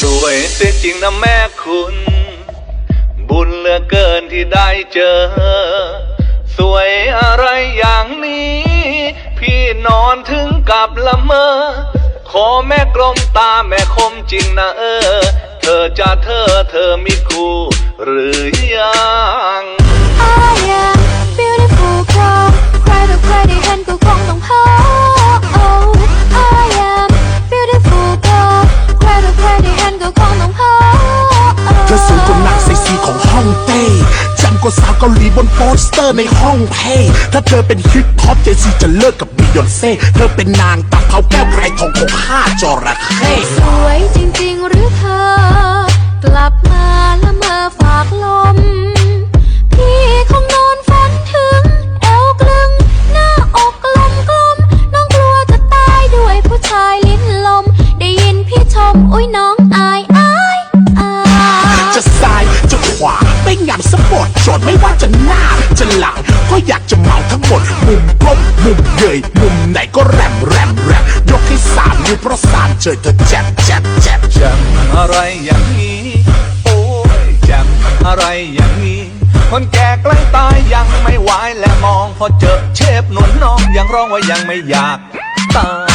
สวยเสียจริงนะแม่คุณ บุญเหลือเกินที่ได้เจอ สวยอะไรอย่างนี้ พี่นอนถึงกับละเมอ ขอแม่กลมตาแม่คมจริงนะเออ เธอจะเธอเธอมีคู่หรือยัง กว่าสาวเกาหลีบนโปสเตอร์ในห้องเพลงถ้าเธอเป็นฮิปฮอปเจซีจะเลิกกับบิยอนเซ่เธอเป็นนางตักเผาแก้วไกรทองของข้าจระเข้สวยจริง ๆ หรือเธอ กลับมาละเมอฝากลม พี่คงนอนฝันถึง เอวกลึง หน้าอกกลมกลมน้องกลัวจะตายด้วยผู้ชายลิ้นลม ได้ยินพี่ชมอุ้ยน้อง ดไม่ว่าจะหน้าจะหลัง ก็อยากจะเมาทั้งหมด มุมกลมมุมเยยมุมไหนก็แรมแรมแรมยกให้สามนิ้วเพราะสามเจอเธอแจ็บแจ็บแจ็บแจำอะไรอย่างนี้ โอ้ยแจำอะไรอย่างนี้ คนแก่ใกล้ตายยังไม่ไหวและมองพอเจอเชฟหนุนน้องยังร้องว่ายังไม่อยากตาย